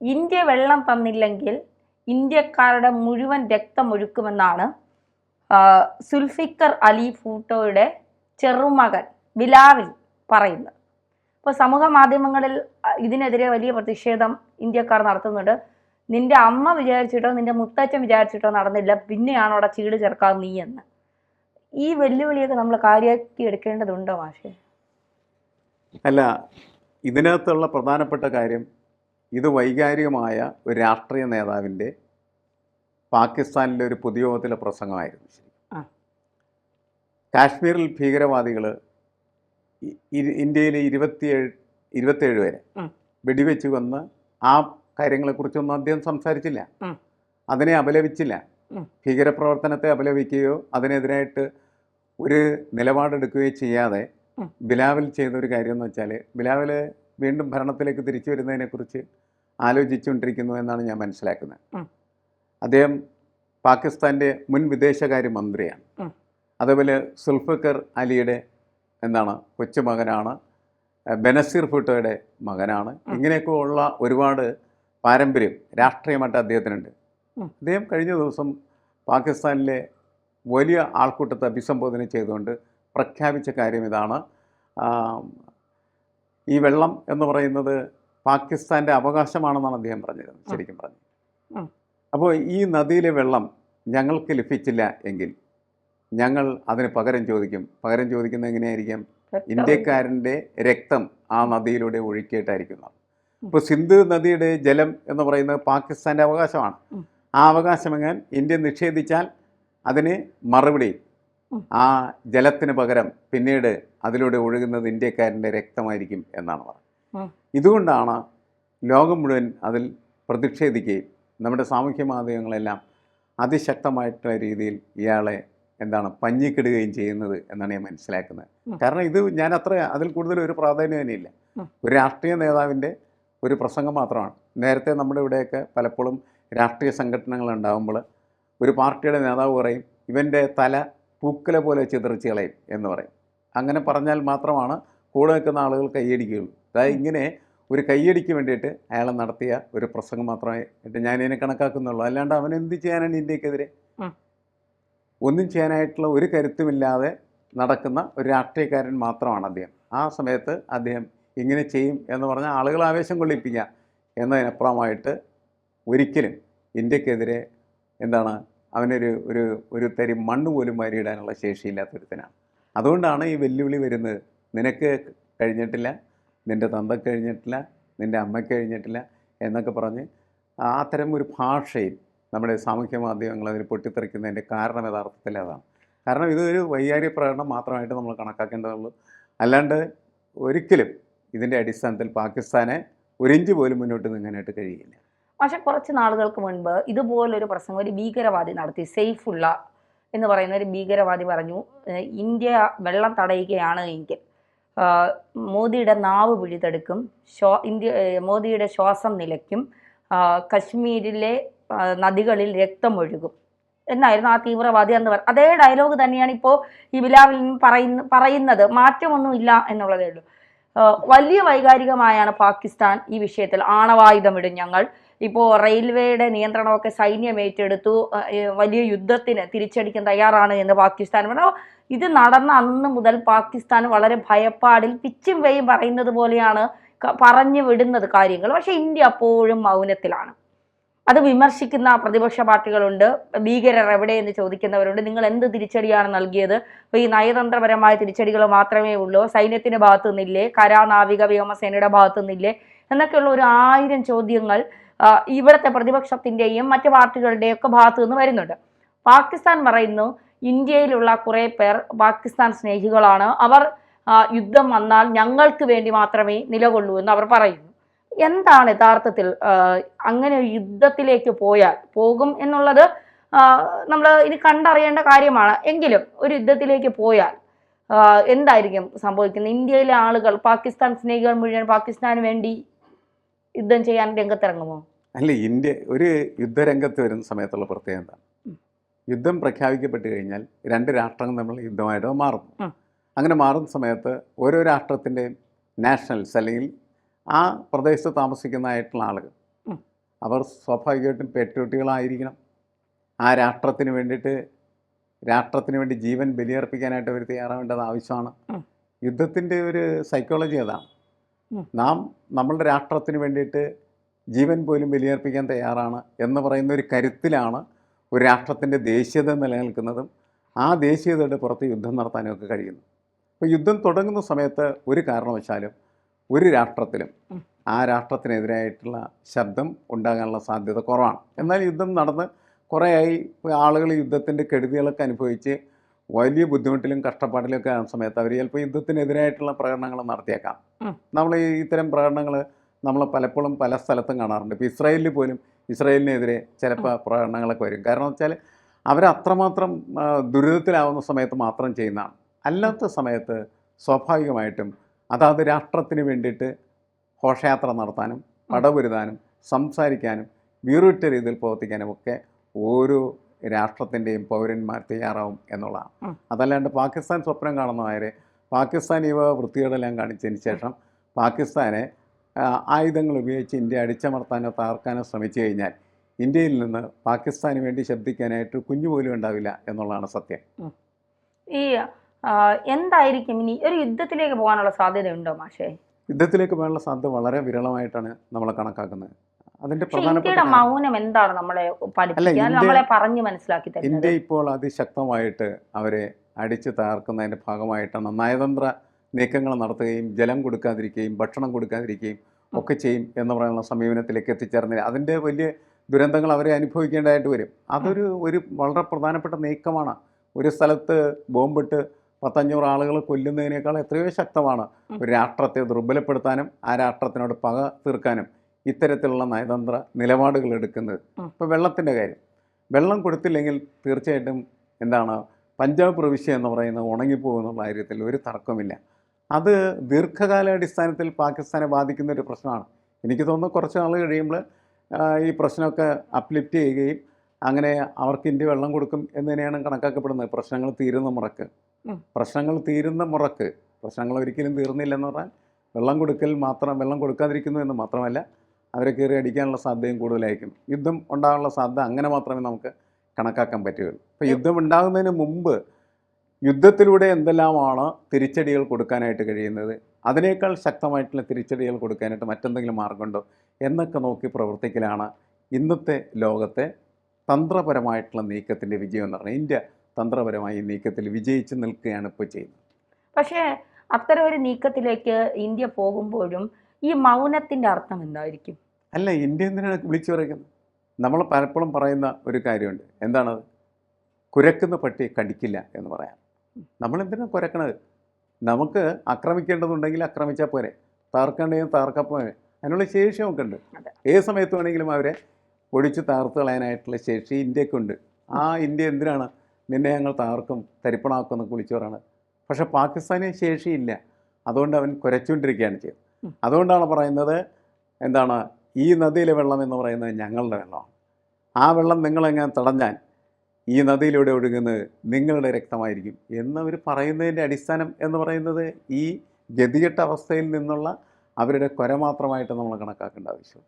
India വെള്ളം തന്നില്ലെങ്കിൽ ഇന്ത്യക്കാരുടെ മുഴുവൻ രക്തം ഒഴുക്കുമെന്നാണ് സുൽഫിക്കർ അലി ഫൂട്ടോയുടെ ചെറുമകൻ ബിലാവിൽ പറയുന്നത്. ഇപ്പോൾ സമൂഹ മാധ്യമങ്ങളിൽ ഇതിനെതിരെ വലിയ പ്രതിഷേധം ഇന്ത്യക്കാർ നടത്തുന്നുണ്ട്. നിന്റെ അമ്മ വിചാരിച്ചിട്ടോ നിന്റെ മുത്തച്ഛൻ വിചാരിച്ചിട്ടോ നടന്നില്ല പിന്നെയാണ് അവിടെ ചീട് ചേർക്കാതെ നീ എന്ന്. ഈ വെല്ലുവിളിയൊക്കെ നമ്മൾ കാര്യമാക്കി എടുക്കേണ്ടതുണ്ടോ മാഷേ? അല്ല ഇതിനകത്തുള്ള പ്രധാനപ്പെട്ട കാര്യം ഇത് വൈകാരികമായ ഒരു രാഷ്ട്രീയ നേതാവിന്റെ പാകിസ്ഥാനിലെ ഒരു പൊതുയോഗത്തിലെ പ്രസംഗമായിരുന്നു. കാശ്മീരിൽ ഭീകരവാദികൾ ഇന്ത്യയിലെ ഇരുപത്തിയേഴ് ഇരുപത്തിയേഴ് വരെ. വെടിവെച്ച് കൊന്ന് ആ കാര്യങ്ങളെക്കുറിച്ചൊന്നും അദ്ദേഹം സംസാരിച്ചില്ല. അതിനെ അപലപിച്ചില്ല. ഭീകരപ്രവർത്തനത്തെ അപലപിക്കുകയോ അതിനെതിരായിട്ട് ഒരു നിലപാടെടുക്കുകയോ ചെയ്യാതെ ബിലാവൽ ചെയ്ത ഒരു കാര്യം എന്ന് വെച്ചാൽ ബിലാവൽ വീണ്ടും ഭരണത്തിലേക്ക് തിരിച്ചു വരുന്നതിനെക്കുറിച്ച് ആലോചിച്ചുകൊണ്ടിരിക്കുന്നു എന്നാണ് ഞാൻ മനസ്സിലാക്കുന്നത്. അദ്ദേഹം പാകിസ്ഥാന്റെ മുൻ വിദേശകാര്യ മന്ത്രിയാണ്. അതേപോലെ സുൽഫക്കർ അലിയുടെ എന്താണ് കൊച്ചുമകനാണ് ബെനസീർ ഭുട്ടോയുടെ മകനാണ്. ഇങ്ങനെയൊക്കെ ഉള്ള ഒരുപാട് പാരമ്പര്യം രാഷ്ട്രീയമായിട്ട് അദ്ദേഹത്തിനുണ്ട്. അദ്ദേഹം കഴിഞ്ഞ ദിവസം പാകിസ്ഥാനിലെ വലിയ ആൾക്കൂട്ടത്തെ അഭിസംബോധന ചെയ്തുകൊണ്ട് പ്രഖ്യാപിച്ച കാര്യം ഇതാണ്. ഈ വെള്ളം എന്ന് പറയുന്നത് പാകിസ്ഥാന്റെ അവകാശമാണെന്നാണ് അദ്ദേഹം പറഞ്ഞത് ശരിക്കും പറഞ്ഞു അപ്പോൾ ഈ നദിയിലെ വെള്ളം ഞങ്ങൾക്ക് ലഭിച്ചില്ല എങ്കിൽ ഞങ്ങൾ അതിന് പകരം ചോദിക്കും. പകരം ചോദിക്കുന്നത് എങ്ങനെയായിരിക്കും? ഇന്ത്യക്കാരന്റെ രക്തം ആ നദിയിലൂടെ ഒഴുക്കിയിട്ടായിരിക്കുന്നത് ഇപ്പോൾ സിന്ധു നദിയുടെ ജലം എന്ന് പറയുന്നത് പാകിസ്ഥാന്റെ അവകാശമാണ്. ആ അവകാശമെങ്ങാൻ ഇന്ത്യ നിഷേധിച്ചാൽ അതിന് മറുപടി. ആ ജലത്തിന് പകരം പിന്നീട് അതിലൂടെ ഒഴുകുന്നത് ഇന്ത്യക്കാരന്റെ രക്തമായിരിക്കും എന്നാണ് പറഞ്ഞത്. പറയുന്നത് ഇതുകൊണ്ടാണ് ലോകം മുഴുവൻ അതിൽ പ്രതിഷേധിക്കുകയും നമ്മുടെ സാമൂഹ്യ മാധ്യമങ്ങളെല്ലാം അതിശക്തമായിട്ടുള്ള രീതിയിൽ ഇയാളെ എന്താണ് പഞ്ഞിക്കിടുകയും ചെയ്യുന്നത് എന്നാണ് ഞാൻ മനസ്സിലാക്കുന്നത്. കാരണം ഇത് ഞാൻ അത്ര അതിൽ കൂടുതൽ ഒരു പ്രാധാന്യം തന്നെയില്ല ഇല്ല ഒരു രാഷ്ട്രീയ നേതാവിന്റെ ഒരു പ്രസംഗം മാത്രമാണ്. നേരത്തെ നമ്മുടെ ഇവിടെയൊക്കെ പലപ്പോഴും രാഷ്ട്രീയ സംഘടനകൾ ഉണ്ടാകുമ്പോൾ ഒരു പാർട്ടിയുടെ നേതാവ് പറയും ഇവന്റെ തല പൂക്കല പോലെ ചിതറിച്ച് കളയും എന്ന് പറയും. അങ്ങനെ പറഞ്ഞാൽ മാത്രമാണ് കൂടെ നിൽക്കുന്ന ആളുകൾ കൈയടിക്കുകയുള്ളൂ. അതായത് ഇങ്ങനെ ഒരു കൈയടിക്ക് വേണ്ടിയിട്ട് അയാൾ നടത്തിയ ഒരു പ്രസംഗം മാത്രമേ ഞാൻ ഞാനിതിനെ കണക്കാക്കുന്നുള്ളൂ. അല്ലാണ്ട് അവൻ എന്ത് ചെയ്യാനാണ് ഇന്ത്യക്കെതിരെ. ഒന്നും ചെയ്യാനായിട്ടുള്ള ഒരു കരുത്തുമില്ലാതെ നടക്കുന്ന ഒരു രാഷ്ട്രീയക്കാരൻ മാത്രമാണ് അദ്ദേഹം. ആ സമയത്ത് അദ്ദേഹം ഇങ്ങനെ ചെയ്യും എന്ന് പറഞ്ഞാൽ ആളുകൾ ആവേശം കൊള്ളിപ്പിക്കുക എന്നതിനപ്പുറമായിട്ട് ഒരിക്കലും ഇന്ത്യക്കെതിരെ എന്താണ് അവനൊരു ഒരു ഒരു തരി മണ്ണ് പോലും വാരിയിടാനുള്ള ശേഷിയില്ലാത്തൊരുത്തനാണ്. അതുകൊണ്ടാണ് ഈ വെല്ലുവിളി വരുന്നത്. നിനക്ക് കഴിഞ്ഞിട്ടില്ല നിന്റെ തന്തക്ക് കഴിഞ്ഞിട്ടില്ല നിന്റെ അമ്മയ്ക്ക് കഴിഞ്ഞിട്ടില്ല എന്നൊക്കെ പറഞ്ഞ് അത്തരം ഒരു ഭാഷയിൽ നമ്മുടെ സാമൂഹ്യ മാധ്യമങ്ങൾ അതിന് പൊട്ടിത്തെറിക്കുന്നതിന്റെ കാരണം യഥാർത്ഥത്തിൽ അതാണ്. കാരണം ഇതൊരു വൈകാരിക പ്രകടനം മാത്രമായിട്ട് നമ്മൾ കണക്കാക്കേണ്ടതുള്ളൂ. അല്ലാണ്ട് ഒരിക്കലും ഇതിന്റെ അടിസ്ഥാനത്തിൽ പാകിസ്ഥാനെ ഒരിഞ്ച് പോലും മുന്നോട്ട് നീങ്ങാനായിട്ട് കഴിയില്ല. പക്ഷെ കുറച്ച് നാളുകൾക്ക് മുൻപ് ഇതുപോലൊരു പ്രസംഗം ഒരു ഭീകരവാദി നടത്തി സേഫുള്ള എന്ന് പറയുന്ന ഒരു ഭീകരവാദി പറഞ്ഞു ഇന്ത്യ വെള്ളം തടയുകയാണ് എങ്കിൽ മോദിയുടെ നാവ് പിഴുതെടുക്കും ശ്വാ ഇന്ത്യ മോദിയുടെ ശ്വാസം നിലയ്ക്കും കശ്മീരിലെ നദികളിൽ രക്തമൊഴുകും. എന്നായിരുന്നു ആ തീവ്രവാദി എന്ന് പറ അതേ ഡയലോഗ് തന്നെയാണ് ഇപ്പോൾ ഈ ബിലാവിൽ പറയുന്ന പറയുന്നത്. മാറ്റമൊന്നുമില്ല എന്നുള്ളതേ ഉള്ളൂ. വലിയ വൈകാരികമായാണ് പാകിസ്ഥാൻ ഈ വിഷയത്തിൽ ആണവായുധമിടും ഞങ്ങൾ. ഇപ്പോൾ റെയിൽവേയുടെ നിയന്ത്രണമൊക്കെ സൈന്യം ഏറ്റെടുത്തു. വലിയ യുദ്ധത്തിന് തിരിച്ചടിക്കാൻ തയ്യാറാണ് എന്ന് പാകിസ്ഥാൻ പറഞ്ഞു. ഇത് നടന്ന അന്ന് മുതൽ പാകിസ്ഥാൻ വളരെ ഭയപ്പാടിൽ പിച്ചും വെയും പറയുന്നത് പോലെയാണ് പറഞ്ഞു വിടുന്നത് കാര്യങ്ങൾ. പക്ഷെ ഇന്ത്യ അപ്പോഴും മൗനത്തിലാണ്. അത് വിമർശിക്കുന്ന പ്രതിപക്ഷ പാർട്ടികളുണ്ട്. ഭീകരർ എവിടെയെന്ന് ചോദിക്കുന്നവരുണ്ട്. നിങ്ങൾ എന്ത് തിരിച്ചടിയാണ് നൽകിയത്? അപ്പോൾ ഈ നയതന്ത്രപരമായ തിരിച്ചടികൾ മാത്രമേ ഉള്ളൂ. സൈന്യത്തിന്റെ ഭാഗത്തു നിന്നില്ലേ കരാ നാവിക വ്യോമസേനയുടെ ഭാഗത്തു നിന്നില്ലേ എന്നൊക്കെയുള്ള ഒരു ആയിരം ചോദ്യങ്ങൾ ഇവിടുത്തെ പ്രതിപക്ഷത്തിന്റെയും മറ്റു പാർട്ടികളുടെയും ഒക്കെ ഭാഗത്തു നിന്ന് വരുന്നുണ്ട്. പാകിസ്ഥാൻ പറയുന്നു ഇന്ത്യയിലുള്ള കുറെ പേർ പാകിസ്ഥാൻ സ്നേഹികളാണ്. അവർ യുദ്ധം വന്നാൽ ഞങ്ങൾക്ക് വേണ്ടി മാത്രമേ നിലകൊള്ളൂ എന്ന് അവർ പറയുന്നു. എന്താണ് യഥാർത്ഥത്തിൽ അങ്ങനെ യുദ്ധത്തിലേക്ക് പോയാൽ പോകും എന്നുള്ളത് നമ്മൾ ഇനി കണ്ടറിയേണ്ട കാര്യമാണ്. എങ്കിലും ഒരു യുദ്ധത്തിലേക്ക് പോയാൽ എന്തായിരിക്കും സംഭവിക്കുന്നത്? ഇന്ത്യയിലെ ആളുകൾ പാകിസ്ഥാൻ സ്നേഹികൾ മുഴുവൻ പാകിസ്ഥാന് വേണ്ടി യുദ്ധം ചെയ്യാൻ രംഗത്തിറങ്ങുമോ? അല്ല ഇന്ത്യ ഒരു യുദ്ധരംഗത്ത് വരുന്ന സമയത്തുള്ള പ്രത്യേകത എന്താണ്? യുദ്ധം പ്രഖ്യാപിക്കപ്പെട്ട് കഴിഞ്ഞാൽ രണ്ട് രാഷ്ട്രങ്ങൾ നമ്മൾ യുദ്ധമായിട്ട് മാറുന്നു. അങ്ങനെ മാറുന്ന സമയത്ത് ഓരോ രാഷ്ട്രത്തിന്റെയും നാഷണൽസ് അല്ലെങ്കിൽ ആ പ്രദേശത്ത് താമസിക്കുന്നതായിട്ടുള്ള ആളുകൾ. അവർ സ്വാഭാവികമായിട്ടും പെട്രോട്ടികളായിരിക്കണം ആ രാഷ്ട്രത്തിന് വേണ്ടിയിട്ട് രാഷ്ട്രത്തിന് വേണ്ടി ജീവൻ ബലിയർപ്പിക്കാനായിട്ട് അവർ തയ്യാറാവേണ്ടത് ആവശ്യമാണ്. യുദ്ധത്തിന്റെ ഒരു സൈക്കോളജി അതാണ്. നാം നമ്മളുടെ രാഷ്ട്രത്തിന് വേണ്ടിയിട്ട് ജീവൻ പോലും ബലിയർപ്പിക്കാൻ തയ്യാറാണ് എന്ന് പറയുന്ന ഒരു കരുത്തിലാണ് ഒരു രാഷ്ട്രത്തിന്റെ ദേശീയത നിലനിൽക്കുന്നതും ആ ദേശീയതയുടെ പുറത്ത് യുദ്ധം നടത്താനും ഒക്കെ കഴിയുന്നു അപ്പോൾ യുദ്ധം തുടങ്ങുന്ന സമയത്ത് ഒരു കാരണവശാലും ഒരു രാഷ്ട്രത്തിലും ആ രാഷ്ട്രത്തിനെതിരായിട്ടുള്ള ശബ്ദം ഉണ്ടാകാനുള്ള സാധ്യത കുറവാണ്. എന്നാൽ യുദ്ധം നടന്ന് കുറേയായി ആളുകൾ യുദ്ധത്തിന്റെ കെടുതികളൊക്കെ അനുഭവിച്ച് വലിയ ബുദ്ധിമുട്ടിലും കഷ്ടപ്പാടിലും ഒക്കെ ആകുന്ന സമയത്ത് അവർ ചിലപ്പോൾ യുദ്ധത്തിനെതിരായിട്ടുള്ള പ്രകടനങ്ങൾ നടത്തിയേക്കാം. നമ്മൾ ഈ ഇത്തരം പ്രകടനങ്ങൾ നമ്മൾ പലപ്പോഴും പല സ്ഥലത്തും കാണാറുണ്ട്. ഇപ്പോൾ ഇസ്രായേലിൽ പോലും ഇസ്രായേലിനെതിരെ ചിലപ്പോൾ പ്രകടനങ്ങളൊക്കെ വരും. കാരണം വെച്ചാൽ അവരത്രമാത്രം അത്രമാത്രം ദുരിതത്തിലാവുന്ന സമയത്ത് മാത്രം ചെയ്യുന്നതാണ്. അല്ലാത്ത സമയത്ത് സ്വാഭാവികമായിട്ടും അതാത് രാഷ്ട്രത്തിന് വേണ്ടിയിട്ട് ഘോഷയാത്ര നടത്താനും പടപൊരുതാനും സംസാരിക്കാനും വീറിട്ട രീതിയിൽ പ്രവർത്തിക്കാനും ഒക്കെ ഓരോ രാഷ്ട്രത്തിന്റെയും പൗരന്മാർ തയ്യാറാവും എന്നുള്ളതാണ്. അതല്ലാണ്ട് പാകിസ്ഥാൻ സ്വപ്നം കാണുന്നവരെ പാകിസ്ഥാൻ ഇവ വൃത്തികേടെല്ലാം കാണിച്ചതിന് ശേഷം പാകിസ്ഥാനെ ആയുധങ്ങൾ ഉപയോഗിച്ച് ഇന്ത്യ അടിച്ചമർത്താനോ തകർക്കാനോ ശ്രമിച്ചു കഴിഞ്ഞാൽ ഇന്ത്യയിൽ നിന്ന് പാകിസ്ഥാന് വേണ്ടി ശബ്ദിക്കാനായിട്ട് കുഞ്ഞു പോലും ഉണ്ടാവില്ല എന്നുള്ളതാണ് സത്യം. ഈ എന്തായിരിക്കും ഇനി ഒരു യുദ്ധത്തിലേക്ക് പോകാനുള്ള സാധ്യതയുണ്ടോ മാഷേ? യുദ്ധത്തിലേക്ക് പോകാനുള്ള സാധ്യത വളരെ വിരളമായിട്ടാണ് നമ്മൾ കണക്കാക്കുന്നത്. ഇന്ത്യയുടെ മൗനം എന്താണ് നമ്മളെ പഠിപ്പിക്കാൻ? ഇന്ത്യ- നമ്മളെ പറഞ്ഞു മനസ്സിലാക്കി ഇന്ത്യ തരുന്നത് ഇപ്പോൾ അതിശക്തമായിട്ട് അവരെ അടിച്ചു തകർക്കുന്നതിന്റെ ഭാഗമായിട്ടാണ് നയതന്ത്ര നീക്കങ്ങൾ നടത്തുകയും ജലം കൊടുക്കാതിരിക്കുകയും ഭക്ഷണം കൊടുക്കാതിരിക്കുകയും ഒക്കെ ചെയ്യും എന്ന് പറയുന്ന സമീപനത്തിലേക്ക് എത്തിച്ചേർന്നില്ല. അതിന്റെ വലിയ ദുരന്തങ്ങൾ അവരെ അനുഭവിക്കേണ്ടതായിട്ട് വരും. അതൊരു ഒരു വളരെ പ്രധാനപ്പെട്ട നീക്കമാണ്. ഒരു സ്ഥലത്ത് ബോംബിട്ട് പത്തഞ്ഞൂറ് ആളുകൾ കൊല്ലുന്നതിനേക്കാൾ എത്രയോ ശക്തമാണ് ഒരു രാഷ്ട്രത്തെ ദുർബലപ്പെടുത്താനും ആ രാഷ്ട്രത്തിനോട് പക തീർക്കാനും. ഇത്തരത്തിലുള്ള നയതന്ത്ര നിലപാടുകൾ എടുക്കുന്നത്. ഇപ്പോൾ വെള്ളത്തിന്റെ കാര്യം. വെള്ളം കൊടുത്തില്ലെങ്കിൽ തീർച്ചയായിട്ടും എന്താണ് പഞ്ചാബ് പ്രവിശ്യ എന്ന് പറയുന്നത് ഉണങ്ങിപ്പോകുന്നുള്ള കാര്യത്തിൽ ഒരു തർക്കമില്ല. അത് ദീർഘകാലാടിസ്ഥാനത്തിൽ പാകിസ്ഥാനെ ബാധിക്കുന്ന ഒരു പ്രശ്നമാണ്. എനിക്ക് തോന്നുന്നു കുറച്ച് നാൾ കഴിയുമ്പോൾ ഈ പ്രശ്നമൊക്കെ അപ്ലിഫ്റ്റ് ചെയ്യുകയും അങ്ങനെ അവർക്ക് ഇന്ത്യ വെള്ളം കൊടുക്കും എന്ന് തന്നെയാണ് കണക്കാക്കപ്പെടുന്നത്. പ്രശ്നങ്ങൾ തീരുന്ന മുറക്ക്. പ്രശ്നങ്ങൾ തീരുന്ന മുറക്ക്. പ്രശ്നങ്ങൾ ഒരിക്കലും തീർന്നില്ലെന്ന് പറഞ്ഞാൽ വെള്ളം കൊടുക്കൽ മാത്രം വെള്ളം കൊടുക്കാതിരിക്കുന്നു എന്ന് മാത്രമല്ല അവരെ കയറി അടിക്കാനുള്ള സാധ്യതയും കൂടുതലായിരിക്കും. യുദ്ധം ഉണ്ടാകാനുള്ള സാധ്യത അങ്ങനെ മാത്രമേ നമുക്ക് കണക്കാക്കാൻ പറ്റുകയുള്ളൂ. അപ്പോൾ യുദ്ധം ഉണ്ടാകുന്നതിന് മുമ്പ് യുദ്ധത്തിലൂടെ എന്തെല്ലാമാണ് തിരിച്ചടികൾ കൊടുക്കാനായിട്ട് കഴിയുന്നത്? അതിനേക്കാൾ ശക്തമായിട്ടുള്ള തിരിച്ചടികൾ കൊടുക്കാനായിട്ട് മറ്റെന്തെങ്കിലും മാർഗമുണ്ടോ? എന്നൊക്കെ നോക്കി പ്രവർത്തിക്കലാണ് ഇന്നത്തെ ലോകത്തെ തന്ത്രപരമായിട്ടുള്ള നീക്കത്തിന്റെ വിജയം എന്ന് പറഞ്ഞാൽ ഇന്ത്യ തന്ത്രപരമായി ഈ നീക്കത്തിൽ വിജയിച്ച് നിൽക്കുകയാണ് ഇപ്പോൾ ചെയ്യുന്നത്. പക്ഷേ അത്തരം ഒരു നീക്കത്തിലേക്ക് ഇന്ത്യ പോകുമ്പോഴും ഈ മൗനത്തിന്റെ അർത്ഥം എന്തായിരിക്കും? അല്ല ഇന്ത്യ എന്തിനാണ് വിളിച്ചു പറയുന്നത്? നമ്മൾ പലപ്പോഴും പറയുന്ന ഒരു കാര്യമുണ്ട്. എന്താണത് കുരക്കുന്ന പട്ടി കടിക്കില്ല എന്ന് പറയാം. നമ്മളെന്തിനാണ് കുരക്കണത് നമുക്ക് ആക്രമിക്കേണ്ടതുണ്ടെങ്കിൽ ആക്രമിച്ചാൽ പോരെ. തകർക്കേണ്ടത് താർക്കാൻ പോരെ. അതിനുള്ള ശേഷി നമുക്കുണ്ട് ഏത് സമയത്ത് വേണമെങ്കിലും അവരെ ഒടിച്ച് തകർത്ത് കളയാനായിട്ടുള്ള ശേഷി ഇന്ത്യക്കുണ്ട്. ആ ഇന്ത്യ എന്തിനാണ് നിന്നെ ഞങ്ങൾ താർക്കും തരിപ്പണാക്കും എന്നൊക്കെ വിളിച്ചു പറയണത്? പക്ഷേ പാകിസ്ഥാന് ശേഷിയില്ല. അതുകൊണ്ട് അവൻ കുരച്ചുകൊണ്ടിരിക്കുകയാണ് ചെയ്തത്. അതുകൊണ്ടാണ് പറയുന്നത് എന്താണ്? ഈ നദിയിലെ വെള്ളം എന്ന് പറയുന്നത് ഞങ്ങളുടെ വെള്ളമാണ്. ആ വെള്ളം നിങ്ങളെങ്ങനെ തടഞ്ഞാൽ ഈ നദിയിലൂടെ ഒഴുകുന്നത് നിങ്ങളുടെ രക്തമായിരിക്കും. എന്നവർ പറയുന്നതിന്റെ അടിസ്ഥാനം എന്ന് പറയുന്നത് ഈ ഗതികെട്ട അവസ്ഥയിൽ നിന്നുള്ള അവരുടെ കൊര മാത്രമായിട്ട് നമ്മൾ കണക്കാക്കേണ്ട ആവശ്യം